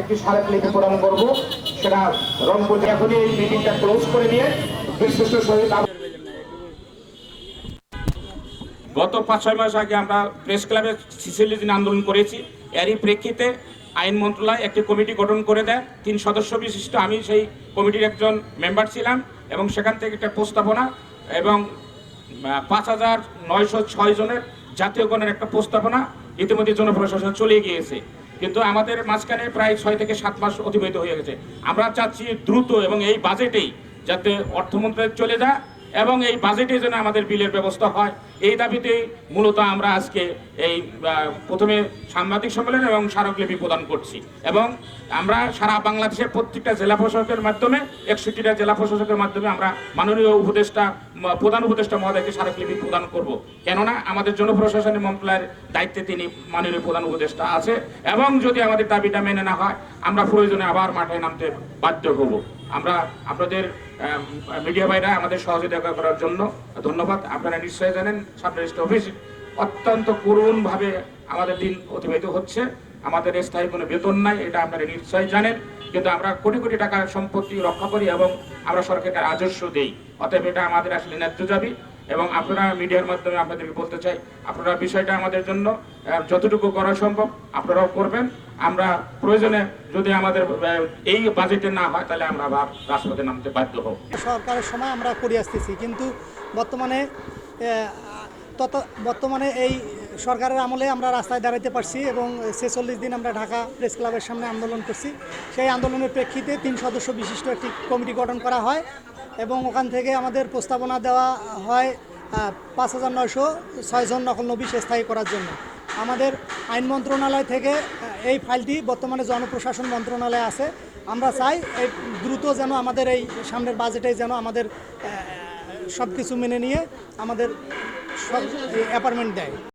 একটি স্মারকলিপি প্রদান করব। সেটা রংপুর এখনই এই মিটিংটা ক্লোজ করে দিয়ে বিশিষ্ট শহীদ গত পাঁচ, ছয় মাস আগে আমরা প্রেস ক্লাবে সিসিলি দিন আন্দোলন করেছি। এরই প্রেক্ষিতে আইন মন্ত্রণালয় একটি কমিটি গঠন করে দেয়। তিন সদস্য বিশিষ্ট আমি সেই কমিটির একজন মেম্বার ছিলাম এবং সেখান থেকে একটা প্রস্তাবনা এবং পাঁচ হাজার নয়শো ছয় জনের জাতীয় গণের একটা প্রস্তাবনা ইতিমধ্যে জনপ্রশাসন চলে গিয়েছে। কিন্তু আমাদের মাঝখানে প্রায় ছয় থেকে সাত মাস অতিবাহিত হয়ে গেছে। আমরা চাচ্ছি দ্রুত এবং এই বাজেটেই যাতে অর্থমন্ত্রী চলে যায় এবং এই বাজেটে যেন আমাদের বিলের ব্যবস্থা হয়। এই দাবিতেই মূলত আমরা আজকে এই প্রথমে সাংবাদিক সম্মেলন এবং স্মারকলিপি প্রদান করছি। এবং আমরা সারা বাংলাদেশের প্রত্যেকটা জেলা প্রশাসকের মাধ্যমে, একষট্টিটা জেলা প্রশাসকের মাধ্যমে আমরা মাননীয় উপদেষ্টা প্রধান উপদেষ্টা মহোদয়কে স্মারকলিপি প্রদান করব। কেননা আমাদের জনপ্রশাসনের মন্ত্রণালয়ের দায়িত্বে তিনি মাননীয় প্রধান উপদেষ্টা আছে। এবং যদি আমাদের দাবিটা মেনে না হয়, আমরা প্রয়োজনে আবার মাঠে নামতে বাধ্য হব। আমরা আপনাদের মিডিয়া ভাইরা আমাদের সহযোগিতা করার জন্য ধন্যবাদ। আপনারা নিশ্চয়ই জানেন সাব রেজিস্ট্রার অফিস অত্যন্ত করুণভাবে আমাদের দিন অতিবাহিত হচ্ছে। আমাদের স্থায়ী কোনো বেতন নাই, এটা আপনারা নিশ্চয়ই জানেন। কিন্তু আমরা কোটি কোটি টাকা সম্পত্তি রক্ষা করি এবং আমরা সরকারকে রাজস্ব দেই। অতএব এটা আমাদের আসলে ন্যায্য দাবি এবং আপনারা মিডিয়ার মাধ্যমে আপনাদেরকে বলতে চাই, আপনারা বিষয়টা আমাদের জন্য যতটুকু করা সম্ভব আপনারাও করবেন। আমরা প্রয়োজনে যদি আমাদের এই বাজেটে না হয়, তাহলে আমরা আবার রাজপথে নামতে বাধ্য হব। সরকারের সময় আমরা করে আসতেছি, কিন্তু বর্তমানে তত, বর্তমানে এই সরকারের আমলে আমরা রাস্তায় দাঁড়াতে পারছি এবং ছেচল্লিশ দিন আমরা ঢাকা প্রেস ক্লাবের সামনে আন্দোলন করছি। সেই আন্দোলনের প্রেক্ষিতে তিন সদস্য বিশিষ্ট একটি কমিটি গঠন করা হয় এবং ওখান থেকে আমাদের প্রস্তাবনা দেওয়া হয় পাঁচ হাজার নয়শো ছয়জন নকল নবিশ স্থায়ী করার জন্য। আমাদের আইন মন্ত্রণালয় থেকে এই ফাইলটি বর্তমানে জনপ্রশাসন মন্ত্রণালয়ে আছে। আমরা চাই এই দ্রুত যেন আমাদের এই সামনের বাজেটে যেন আমাদের সব কিছু মেনে নিয়ে আমাদের সব অ্যাপার্টমেন্ট দেয়।